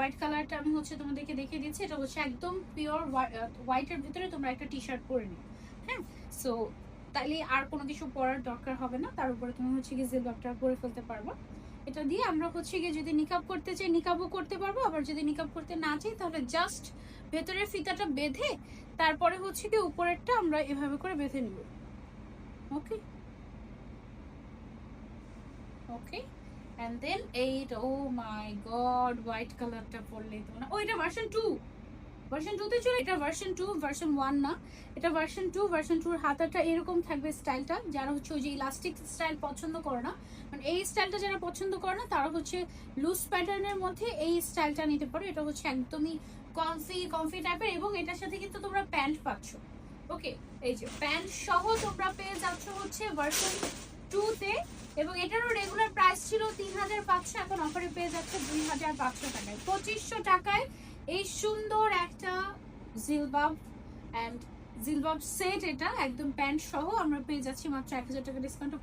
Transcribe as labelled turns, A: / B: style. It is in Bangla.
A: হোয়াইট কালারটা আমি হচ্ছে তোমাদেরকে দেখিয়ে দিচ্ছি, এটা হচ্ছে একদম পিওর হোয়াইটের ভিতরে তোমরা একটা টি শার্ট পরে নিও হ্যাঁ? সো তাহলে আর কোনো কিছু পরার দরকার হবে না, তার উপরে তুমি হচ্ছে গিয়ে জিলবাবটা পরে ফেলতে পারব। এটা দিয়ে আমরা হচ্ছে গিয়ে যদি নিকাব করতে চাই নিকাবও করতে পারব, আবার যদি নিকাব করতে না চাই, তাহলে জাস্ট ভেতরের ফিতাটা বেঁধে তারপরে হচ্ছে কি উপরেরটা আমরা এভাবে করে বেঁধে নিব। Okay okay and then eight oh my god white কালারটা পরলেই তো না ও, এটা ভার্সন টু ভার্সন টুতে চলে এটা ভার্সন টু ভার্সন ওয়ান না। এটা ভার্সন টু ভার্সন টুর হাতাটা এরকম থাকবে স্টাইলটা। যারা হচ্ছে ওই যে ইলাস্টিক স্টাইল পছন্দ করে না মানে এই স্টাইলটা যারা পছন্দ করে না, তারা হচ্ছে লুজ প্যাটার্নের মধ্যে এই স্টাইলটা নিতে পারো। এটা হচ্ছে একদমই কমফি কমফি টাইপের এবং এটার সাথে কিন্তু তোমরা প্যান্ট পাচ্ছ। ওকে এই যে প্যান্ট সহ তোমরা পেয়ে যাচ্ছ হচ্ছে ভার্সন টুতে এবং এটারও রেগুলার প্রাইস ছিল তিন হাজার পাঁচশো এখন অফারে পেয়ে যাচ্ছে দুই হাজার পঁচিশশো টাকায় এই সুন্দর একটা জিলবাব অ্যান্ড জিলবাব সেট এটা, একদম প্যান্ট সহ আমরা পেয়ে যাচ্ছি মাত্র এক হাজার টাকা ডিসকাউন্ট